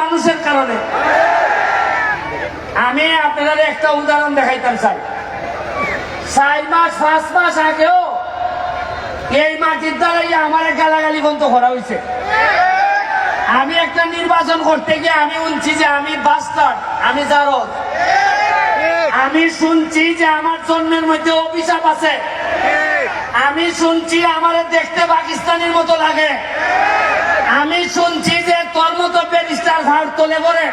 মানুষের কারণে। আমি আপনাদের একটা উদাহরণ দেখাইতাম চাই চার মাস, পাঁচ মাস আগেও এই মাটির দ্বারাই আমার গালাগালি বন্ধ করা হয়েছে। আমি একটা নির্বাচন করতে গিয়ে আমি শুনছি যে আমি বাস্টার আমি জারদ। আমি শুনছি যে আমার জন্মের মধ্যে অভিশাপ আছে। আমি শুনছি আমার দেখতে পাকিস্তানের মতো লাগে। আমি শুনছি যে ব্যারিস্টার ঘাট তোলে পরে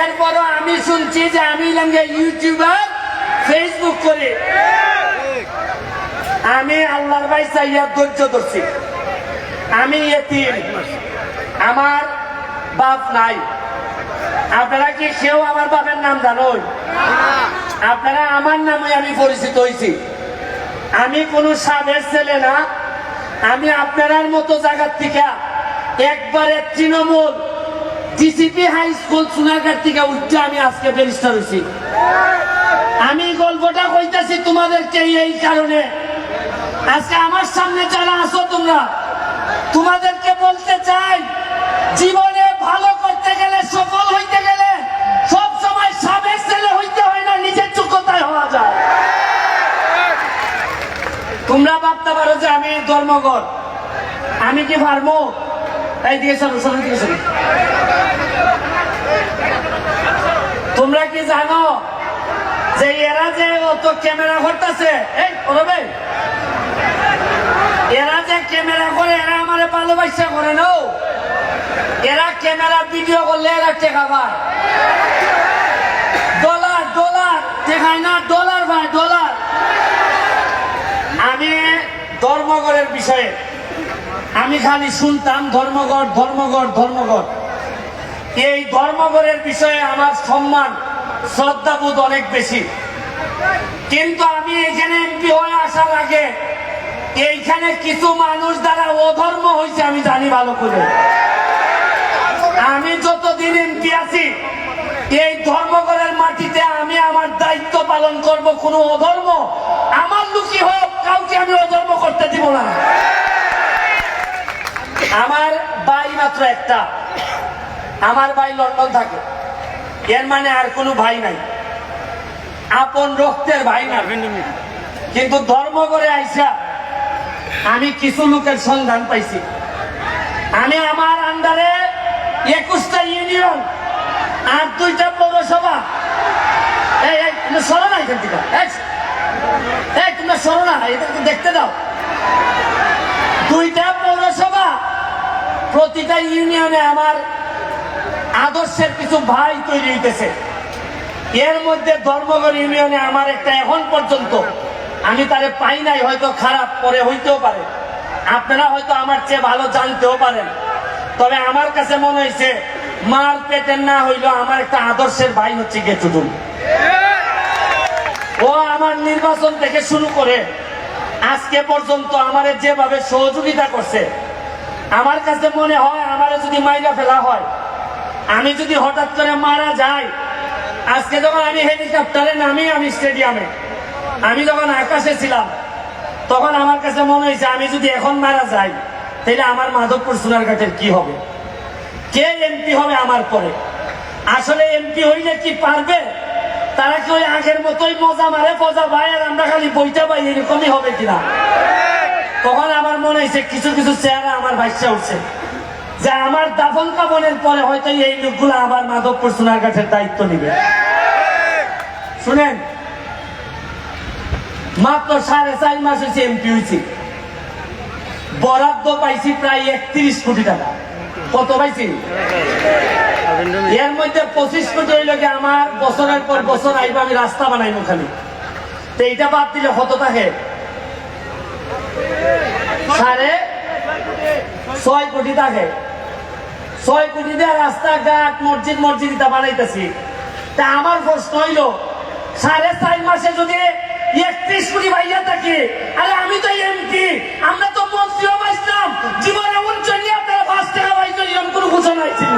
এরপরও আমি শুনছি যে আমি লাগে ইউটিউবার ফেসবুক করে। আমি আল্লাহর ভাই চাইয়া ধৈর্য ধরছি। আমি এতিম। আমার বাপ নাই। আপনারা কি সেও আমার বাপের নাম জানোই? আপনারা আমার নামে আমি পরিচিত হয়েছি আমি কোনো সাদের ছেলে না। আমি আপনার মতো জায়গার থেকে একবারে Trinamool DCP high school Sonaghat থেকে উঠতে আমি আজকে ব্যারিস্টার হয়েছি। আমি গল্পটা কইতাছি তোমাদেরকে এই কারণে। আজকে আমার সামনে যারা আসো তোমরা, তোমাদেরকে বলতে চাই, জীবনে ভালো করতে গেলে, সফল হইতে গেলে সব সময় সাবেক ছেলে হইতে হয় না, নিজের যোগ্যতায় হওয়া যায়। তোমরা ভাবতে পারো যে আমি ধর্মগর আমি কি পারব? তোমরা কি জানো যে এরা যে অত ক্যামেরা করতেছে? এই করবে এরা যে ক্যামেরা করে, এরা আমার ভালোবাসা করে নো। এরা ক্যামেরা ভিডিও করলে এরা টেকা পায়। ডলার ডলার টেকায় না, ডলার ভাই, ডলার। আমি ধর্মগড়ের বিষয়ে আমি খালি শুনতাম ধর্মগড় ধর্মগড় ধর্মগড় এই ধর্মগড়ের বিষয়ে আমার সম্মান, শ্রদ্ধাবোধ অনেক বেশি। কিন্তু আমি এখানে এমপি হয়ে আসার আগে এইখানে কিছু মানুষ দ্বারা অধর্ম হয়েছে, আমি জানি ভালো করে। আমি যতদিন এমপি আছি, এই ধর্মগড়ের মাটিতে আমি আমার দায়িত্ব পালন করব, কোনো অধর্ম। আমার লুকি হোক, কাউকে আমি অধর্ম করতে দিব না। আমার ভাই মাত্র একটা। আমার ভাই লন্ডন থাকে। এর মানে আর কোনো ভাই নাই। আপন রক্তের ভাই না। কিন্তু ধর্ম করে আইসা আমি কিছু লোকের সন্ধান পাইছি। আমি আমার আন্ডারে একুশটা ইউনিয়ন আর দুইটা পৌরসভা। সরো না এখান থেকে। তোমরা সরো না। এটা দেখতে দাও। দুইটা পৌরসভা প্রতিটা ইউনিয়নে আমার আদর্শের কিছু ভাই তৈরি হইতেছে। এর মধ্যে ধর্মগড় ইউনিয়নে আমার একটা এখন পর্যন্ত, আমি তারে পাই নাই, হয়তো খারাপ, পরে হইতেও পারে। আপনারা হয়তো আমার চেয়ে ভালো জানতেও পারেন। তবে আমার কাছে মনে হয়েছে মার পেটের না হইলেও আমার একটা আদর্শের ভাই হচ্ছে গেটুটুল ও আমার নির্বাচন থেকে শুরু করে আজকে পর্যন্ত আমার যেভাবে সহযোগিতা করছে আমার কাছে মনে হয় আমারে যদি মাইরা ফেলা হয়। আমি যদি হঠাৎ করে মারা যাই, আজকে যখন আমি হেলিকপ্টারে নামি আমি স্টেডিয়ামে, আমি যখন আকাশে ছিলাম, তখন আমার কাছে মনে হয়েছে আমি যদি এখন মারা যাই, তাহলে আমার মাধবপুর সোনারঘাটের কি হবে? কে এমপি হবে আমার পরে? আসলে এমপি হইলে কি পারবে? তারা কি ওই আগের মতোই মজা মারে পজা ভাই আর আমরা খালি বইটা পাই, এরকমই হবে কিনা? তখন আমার মনে হয়েছে, কিছু কিছু চেহারা আমার ভাইসা উঠছে। যে আমার দাফন কাপনের পরে হয়তো এই লোকগুলো আবার মাধবপুর সোনারঘাটের দায়িত্ব নিবে। শুনেন, মাত্র সাড়ে চার মাস হয়েছে এমপি হয়েছি। বরাদ্দ পাইছি প্রায় একত্রিশ কোটি টাকা। কত পাইছি? এর মধ্যে পঁচিশ কোটি হইল আমার বছরের পর বছর আইব, আমি রাস্তা বানাইবো খালি। তো এইটা বাদ দিলে কত থাকে? সাড়ে ছয় কোটি থাকে। ছয় কোটি দিয়ে রাস্তাঘাট, মসজিদ মসজিদ এটা বানাইতেছি। তা আমার প্রশ্ন হইল, সাড়ে চার মাসে যদি একত্রিশ কোটি ভাইয়া থাকি, আরে আমি তো এমপি আমরা তো মন্ত্রীও পাইছিলাম জীবনে উচ্চ নিয়ে আপনারা পাঁচ টাকা পাইছো এরকম কোনো ঘোষণা হয়েছিল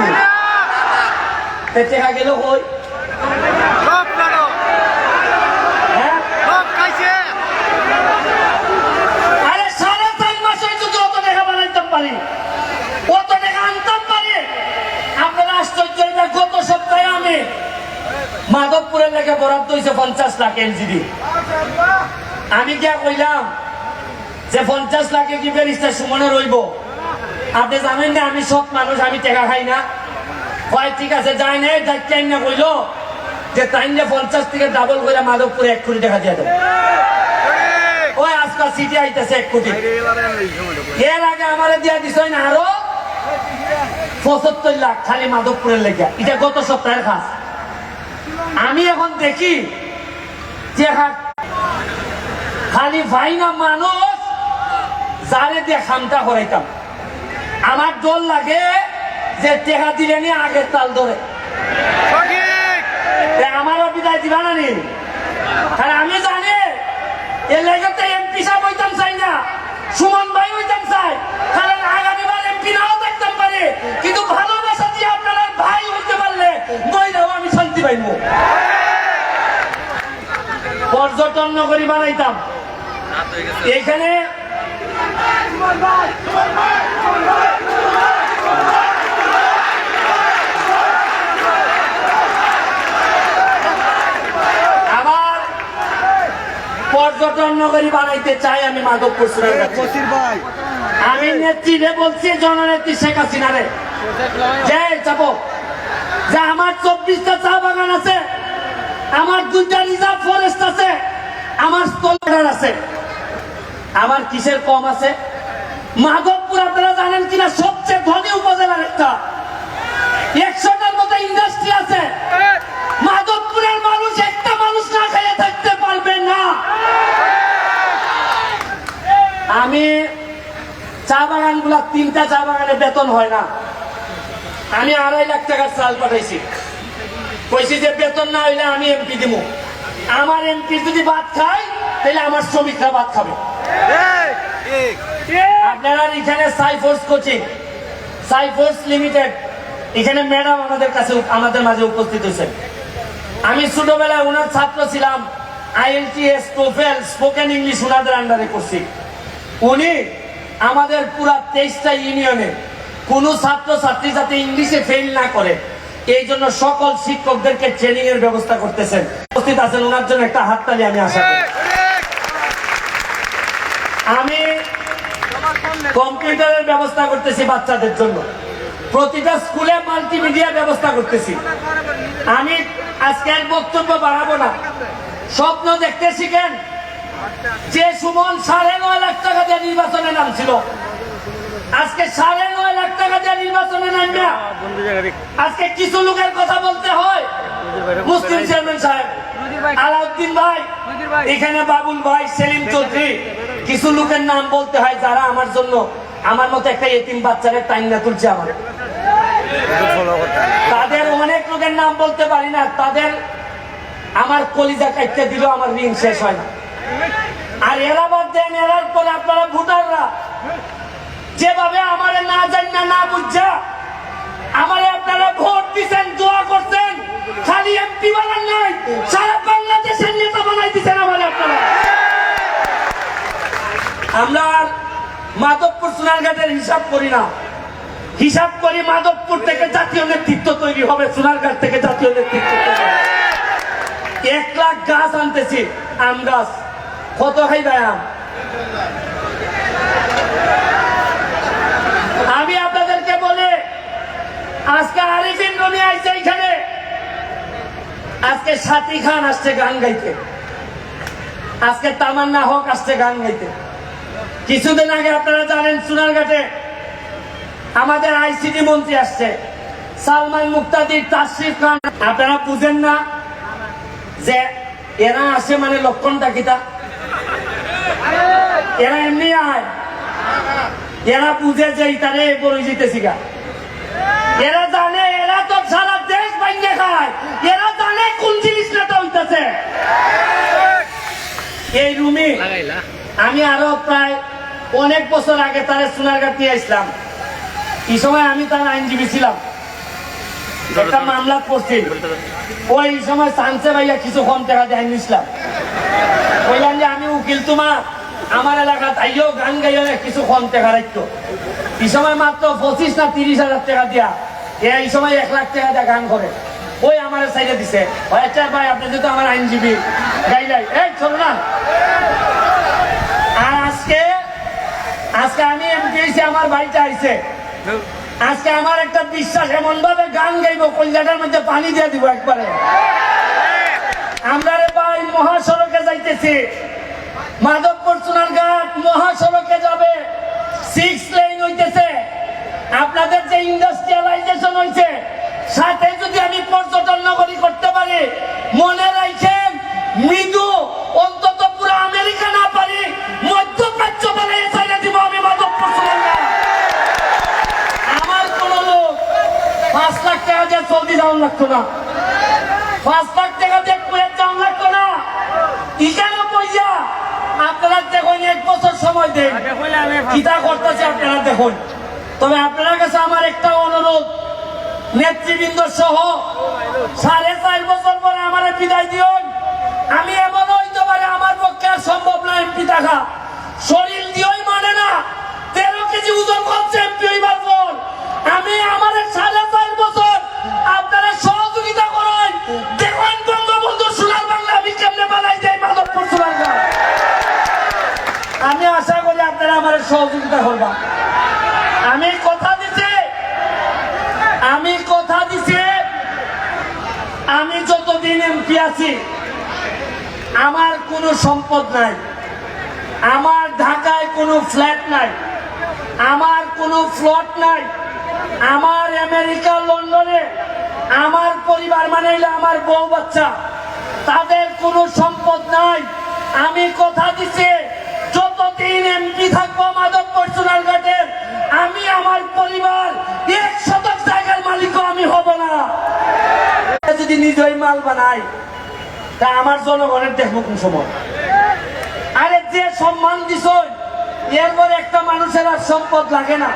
টাকা গেল কই সব কাটো হ্যাঁ সব খাইছে আরে সাড়ে চার মাসে যদি অত টাকা বানাইতে পারি অত টাকা আনতাম পারি মাধবপুরের লেগে বরাদ্দ হয়েছে পঞ্চাশ লাখ এলজিডি আমি কে কইলাম যে পঞ্চাশ লাখে কি ব্যারিস্টার সুমনে রইব আপনি জানেন না আমি সৎ মানুষ আমি টেকা খাই না। হয় ঠিক আছে যাই না যাই না কইল যে তাই না পঞ্চাশ থেকে ডাবল করে মাধবপুরে এক কোটি টাকা দিয়ে দেবো। ওই আজকাল সিটি আইতেছে এক কোটি। এর আগে আমার দিয়া দিছ না আরও। পঁচাত্তর লাখ খালি মাধবপুরের লেগে। এটা গত সপ্তাহের কাজ। আমি এখন দেখি যে খালি ভাই না মানুষ যারে দিয়ে খামটা করাইতাম আমার ডর লাগে যে টেকা দিলে নি আগের তাল ধরে। এ আমারও বিদায় দিবা না নি? আমি জানি এর লেগে তো এমপি সাহেব হইতাম চাই না সুমন ভাই হইতাম চাই কারণ আগামীবার এমপি নাও থাকতাম পারে কিন্তু ভালোবাসা দিয়ে আপনারা ভাই হইতে পারলে নইলেও আমি শান্তি পাইব পর্যটন নগরী বানাইতাম। এখানে আবার পর্যটন নগরী বানাইতে চাই আমি মাধবপুর ভাই। আমি নেত্রীরে বলছি জননেত্রী শেখ হাসিনারে যে চাপো। যে আমার চব্বিশটা চা বাগান আছে, আমার দুইটা রিজার্ভ ফরেস্ট আছে, আমার স্থলগার আছে। আমার কিসের কম আছে? মাধবপুর আপনারা জানেন কিনা? সবচেয়ে ধনী উপজেলার একটা। একশোটার মতো ইন্ডাস্ট্রি আছে। মাধবপুরের মানুষ একটা মানুষ না খেয়ে থাকতে পারবে না। আমি চা বাগানগুলা তিনটা চা বাগানে বেতন হয় না। আমি আড়াই লাখ টাকার চাল পাঠাইছি। কইছি যে বেতন না হইলে আমি এমপি দিব আমার এমপি যদি ভাত খায়, তাহলে আমার শ্রমিকরা ভাত খাবে। আপনারা এখানে সাইফোর্স কোচিং, সাইফোর্স লিমিটেড, এখানে ম্যাডাম আমাদের কাছে আমাদের মাঝে উপস্থিত হয়েছেন। আমি ছোটবেলায় ওনার ছাত্র ছিলাম, আইএলটিএস, টোফেল, স্পোকেন ইংলিশ ওনাদের আন্ডারে করছি উনি আমাদের পুরা তেইশটা ইউনিয়নে কোন ছাত্র ছাত্রী যাতে ইংলিশে ফেল না করে। এই জন্য সকল শিক্ষকদেরকে ট্রেনিং এর ব্যবস্থা করতেছেন। উপস্থিত আছেন, ওনার জন্য একটা হাততালি আমি আশা করি। আমি কম্পিউটারের ব্যবস্থা করতেছি বাচ্চাদের জন্য। প্রতিটা স্কুলে মাল্টিমিডিয়া ব্যবস্থা করতেছি। আমি আজকের বক্তব্য বাড়াবো না। স্বপ্ন দেখতে শিখেন। যে সুমন সাড়ে নয় লাখ টাকা দিয়ে নির্বাচনে নামছিল আজকে সাড়ে নয় লাখ টাকা দিয়ে নির্বাচনে নামবে আজকে কিছু লোকের কথা বলতে হয়। মুসলিম চেয়ারম্যান সাহেব আলাউদ্দিন ভাই এখানে বাবুল ভাই সেলিম চৌধুরী। কিছু লোকের নাম বলতে হয় যারা আমার জন্য আমার মতো একটা এতিম বাচ্চারে টাইম না তুলছে আমার। তাদের অনেক লোকের নাম বলতে পারি না তাদের আমার কলিজা কাটতে দিল আমার ঋণ শেষ হয় না। আর এরা বাদ দেন এরার পরে আপনারা ভোটাররা। যেভাবে আমার না জান না না বুঝছা আমারে আপনারা ভোট দিচ্ছেন দোয়া করছেন। খালি এমপি বানান নাই, সারা বাংলাদেশের নেতা বানাই দিচ্ছেন আমারে আপনারা। আমরা মাধবপুর সোনারঘাটের হিসাব করি না। হিসাব করি মাধবপুর থেকে জাতীয় নেতৃত্ব তৈরি হবে সোনারঘাট থেকে জাতীয় নেতৃত্ব। এক লাখ গাছ আনতেছি, আম গাছ। কত খাই আমি আপনাদেরকে বলে আজকে আরিফিন রনি আইছে এখানে আজকে সাথী খান আসছে গান গাইতে। আজকে তামান্না হক আসছে গান গাইতে। কিছুদিন আগে আপনারা জানেন সোনারঘাটে আমাদের আইসিটি মন্ত্রী আসছে, সালমান মুক্তাদির তাশরিফ খান। আপনারা বুঝেন না যে এরা আসে মানে লক্ষণটা কিতা? এরা এমনি আয়। এরা বুঝে যে ইতারে বড় জিতেছি গা। এরা জানে কোন জিনিসটা হইতেছে এই রুমে আমি আরও প্রায় অনেক বছর আগে তারে সোনারঘাট নিয়ে আসলাম। এই সময় আমি তার আইনজীবী ছিলাম। একটা মামলা করছি ওই সময় সানসে ভাইয়া কিছু কম টাকা দিয়ে নিছিলাম। বললাম যে আমি উকিল তোমার। আমার এলাকা তাইও গান গাইও কিছু কম টাকা রাখতো এই সময় মাত্র পঁচিশ না তিরিশ হাজার টাকা দিয়া। এই সময় এক লাখ টাকা দিয়ে গান করে। ওই আমার সাইডে দিছে। আচ্ছা ভাই, আপনি যেহেতু আমার আইনজীবী, গাই গাই। এই, চলো না। আর আজকে আজকে আমি এমপি হয়েছি, আমার বাড়িতে আইছে। আজকে আমার একটা বিশ্বাস এমন ভাবে গান গাইবো, কলজাটার মধ্যে পানি দিয়ে দিব একবারে। আমরা রে ভাই, মহাসড়কে যাইতেছি। মাধবপুর সোনারঘাট মহাসড়কে যাবে। সিক্স লেন হইতেছে। আপনাদের যে ইন্ডাস্ট্রিয়ালাইজেশন হইছে সাথে যদি আমি পর্যটন নগরী করতে পারি মনে রাখেন মৃদু অন্তত পুরো আমেরিকা না পারি মধ্যপ্রাচ্য বলে দিব আমি সোনারঘাট আমার কোন লোক পাঁচ লাখ টাকা দিয়ে সৌদি যাওয়ান লাগতো না। পাঁচ লাখ টাকা দিয়ে কুয়েত যাওয়ান লাগতো না। এখানে পয়সা। আপনারা দেখুন এক বছর সময় দেন। কিতা করতেছে আপনারা দেখুন। তবে আপনার কাছে আমার একটা অনুরোধ। নেতৃবৃন্দ সহ সাড়ে চার বছর পরে আমার বিদায় দিন আমি এমন হইতে পারে আমার পক্ষে আর সম্ভব না, এমপি থাকা। শরীর দিয়েই মানে না, তেরো কেজি ওজন করছে এমপি হইবার পর। আমি আমার সাড়ে চার বছর আপনারা সহযোগিতা করেন। দেখুন বঙ্গবন্ধু সোনার বাংলা, আমি কেমনে বানাই যাই মাধবপুর সোনার আমি আশা করি আপনারা আমার সহযোগিতা করবা আমি কথা দিছি আমি কথা দিছি আমি এমপি আছি? আমার কোনো সম্পদ নাই। আমার ঢাকায় কোনো ফ্ল্যাট নাই। আমার কোনো ফ্লট নাই। আমার আমেরিকা, লন্ডনে আমার পরিবার মানে আমার বউ বাচ্চা। তাদের কোনো সম্পদ নাই। আমি কথা দিছি, যতদিন এমপি থাকব মাধবপুর সোনারঘাটের আমি আমার পরিবার, এক শতক জায়গার মালিকও আমি হব না। যদি নিজেই মাল বানাই, তা আমার জনগণের দেখব কোন সময়। আরে যে সম্মান দিছ এরপরে একটা মানুষের আর সম্পদ লাগে না।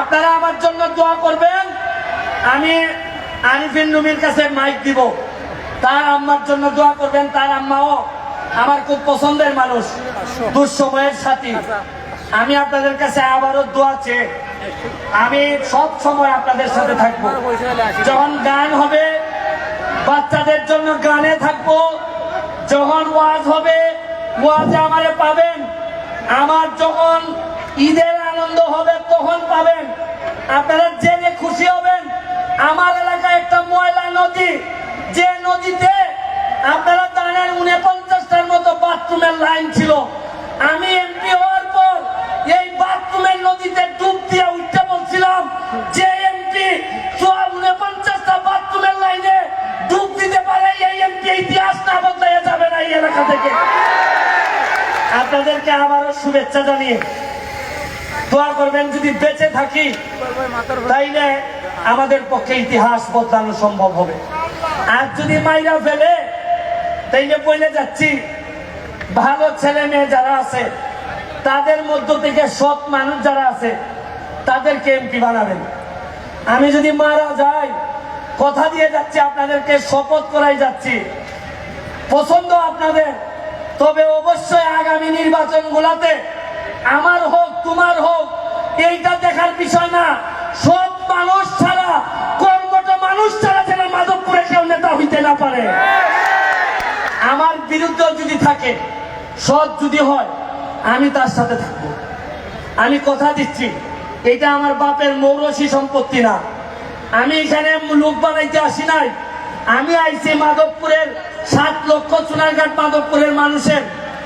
আপনারা আমার জন্য দোয়া করবেন, আমি আরিফিন নুমির কাছে মাইক দিব। তার আম্মার জন্য দোয়া করবেন, তার আম্মাও আমার খুব পছন্দের মানুষ, দুঃসময়ের সাথী। আমি আপনাদের কাছে আবারও দোয়া চেয়ে, আমি সব সময় আপনাদের সাথে থাকব। যখন গান হবে বাচ্চাদের জন্য গানে থাকব। যখন ওয়াজ হবে, ওয়াজে আমারে পাবেন। আমার যখন ঈদের আনন্দ হবে, তখন পাবেন। আপনারা জেনে খুশি হবেন, আমার এলাকায় একটা ময়লা নদী। যে নদীতে আপনারা জানেন, উনপঞ্চাশটার মতো বাথরুমের লাইন ছিল। আমি এমপি হওয়ার পর এই বাথরুমের নদীতে ডুব দিয়ে উঠতে বলছিলাম, যে এমপি উনপঞ্চাশটা বাথরুমের লাইনে দিতে পারে, এই এমপি ইতিহাস না বদলাইয়া যাবে না এই এলাকা থেকে। আপনাদেরকে আবারও শুভেচ্ছা জানিয়ে দোয়া করবেন, যদি বেঁচে থাকি, তাইলে আমাদের পক্ষে ইতিহাস বদলানো সম্ভব হবে। আর যদি মাইরা ফেলে, তাইলে বলে যাচ্ছি। ভালো ছেলে মেয়ে যারা আছে, তাদের মধ্য থেকে সৎ মানুষ যারা আছে, তাদেরকে এমপি বানাবেন। আমি যদি মারা যাই কথা দিয়ে যাচ্ছি, আপনাদেরকে শপথ করাই যাচ্ছি। পছন্দ আপনাদের, তবে অবশ্যই আগামী নির্বাচন গুলাতে আমার হোক, তোমার হোক, এইটা দেখার বিষয় না। সব মানুষ ছাড়া, কর্মঠ মানুষ ছাড়া যেন মাধবপুরে কেউ নেতা হইতে না পারে। আমার বিরুদ্ধে যদি থাকে, সৎ যদি হয়, আমি তার সাথে থাকব। আমি কথা দিচ্ছি এটা আমার বাপের মৌরসী সম্পত্তি না। আমি এখানে লোক বানাইতে আসি নাই। আমি আইছি মাধবপুরের সাত লক্ষ সোনারঘাট মাধবপুরের মানুষের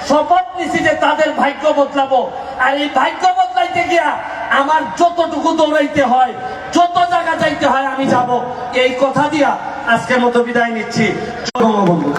শপথ নিছি যে তাদের ভাগ্য বদলাবো। আর এই ভাগ্য বদলাইতে গিয়া আমার যতটুকু দৌড়াইতে হয়, যত জায়গা যাইতে হয় আমি যাব। এই কথা দিয়া আজকের মতো বিদায় নিচ্ছি। বঙ্গবন্ধু।